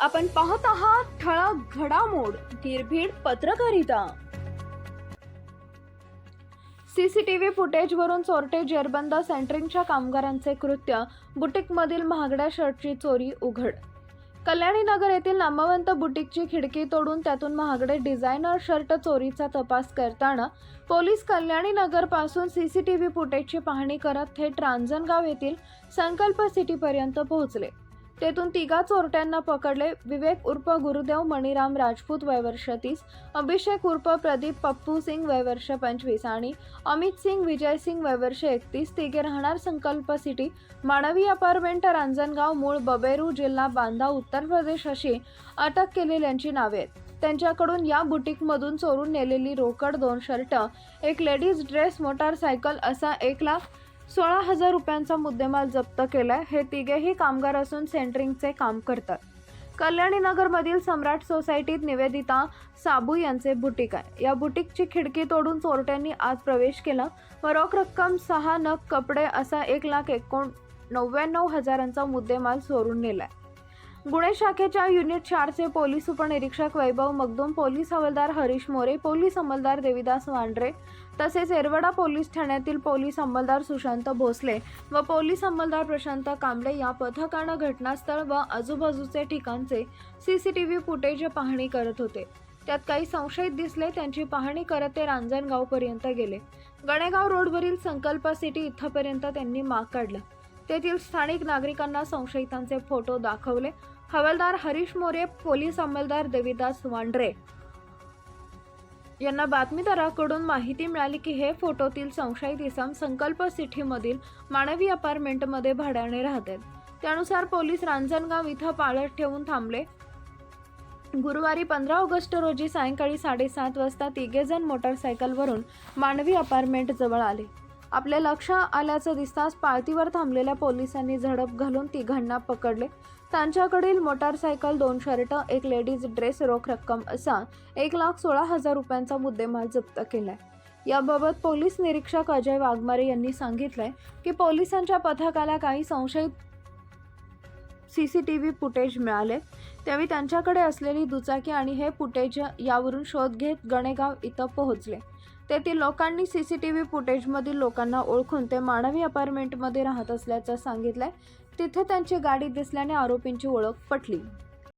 आपण पाहत आहात ठळक घडामोड निर्भीड पत्रकारिता. सीसीटीव्ही फुटेजवरून चोरटे जेरबंद सेंटरिंगच्या कामगारांचे कृत्य बुटीकमधील महागड्या शर्टची चोरी उघड. कल्याणी नगर येथील नामवंत बुटीकची खिडकी तोडून त्यातून महागडे डिझायनर शर्ट चोरीचा तपास करताना police Kalyani C T CCTV फुटेजची पाहणी करत थेट रांजणगाव येथील संकल्प सिटीपर्यंत पोहोचले. तेथून तिघा चोरट्यांना पकडले. विवेक उर्फ गुरुदेव मणिराम राजपूत वयवर्ष तीस अभिषेक उर्फ प्रदीप पप्पू सिंग वयवर्ष पंचवीस आणि अमित सिंग विजय सिंग वयवर्ष एकतीस. तिघे राहणार संकल्प सिटी मानवी अपार्टमेंट रांजणगाव मूळ बबेरू जिल्हा बांधा उत्तर प्रदेश अशी अटक केलेल्यांची नावे आहेत. त्यांच्याकडून या बुटीकमधून चोरून नेलेली रोकड दोन शर्ट एक लेडीज ड्रेस मोटारसायकल असा एक लाख सोळा हजार रुपयांचा मुद्देमाल जप्त केलाय. हे तिघेही कामगार असून सेंटरिंगचे काम करतात. कल्याणी नगरमधील सम्राट सोसायटीत निवेदिता साबू यांचे बुटीक आहे. या बुटीकची खिडकी तोडून चोरट्यांनी आज प्रवेश केला. व रोख रक्कम सहा नग कपडे असा एक लाख एकोण नव्याण्णव हजारांचा मुद्देमाल चोरून नेलाय. गुन्हे शाखेच्या युनिट चारचे पोलीस उपनिरीक्षक वैभव मगदूम पोलीस हवालदार हरीश मोरे पोलीस अंमलदार देविदास वांड्रे तसेच एरवडा पोलीस ठाण्यातील पोलीस अंमलदार सुशांत भोसले व पोलीस अंमलदार प्रशांत कांबळे या पथकानं घटनास्थळ व आजूबाजूचे ठिकाणचे सीसीटीव्ही फुटेज पाहणी करत होते. त्यात काही संशयित दिसले त्यांची पाहणी करत ते रांजणगावपर्यंत गेले. गणेगाव रोडवरील संकल्प सिटी इथपर्यंत त्यांनी माग काढला. तेथील स्थानिक नागरिकांना संशयितांचे फोटो दाखवले. हवालदार हरीश मोरे पोलीस अंमलदार देविदास वांड्रे यांना बातमीदाराकडून माहिती मिळाली की हे फोटोतील संशयित इसम संकल्प सिटीमधील मानवी अपार्टमेंटमध्ये भाड्याने राहतात त्यानुसार पोलीस रांजणगाव इथं पाळत ठेवून थांबले. गुरुवारी पंधरा ऑगस्ट रोजी सायंकाळी साडेसात वाजता तिघेजण मोटारसायकलवरून मानवी अपार्टमेंट जवळ आले. आपले लक्ष आल्याचं दिसताच पाळतीवर थांबलेल्या पोलिसांनी झडप घालून तिघांना पकडले. त्यांच्याकडील मोटारसायकल दोन शर्ट एक लेडीज ड्रेस रोख रक्कम असा एक लाख सोळा हजार रुपयांचा मुद्देमाल जप्त केलाय. याबाबत पोलीस निरीक्षक अजय वाघमारे यांनी सांगितलंय की पोलिसांच्या पथकाला काही संशयित C C T V footage मिळाले. त्यावेळी त्यांच्याकडे असलेली दुचाकी आणि हे फुटेज यावरून शोध घेत गणेगाव इथं पोहोचले. तेथील लोकांनी सी सी टी व्ही फुटेजमधील लोकांना ओळखून ते मानवी अपार्टमेंटमध्ये राहत असल्याचं सांगितलंय. तिथे त्यांची गाडी दिसल्याने आरोपींची ओळख पटली.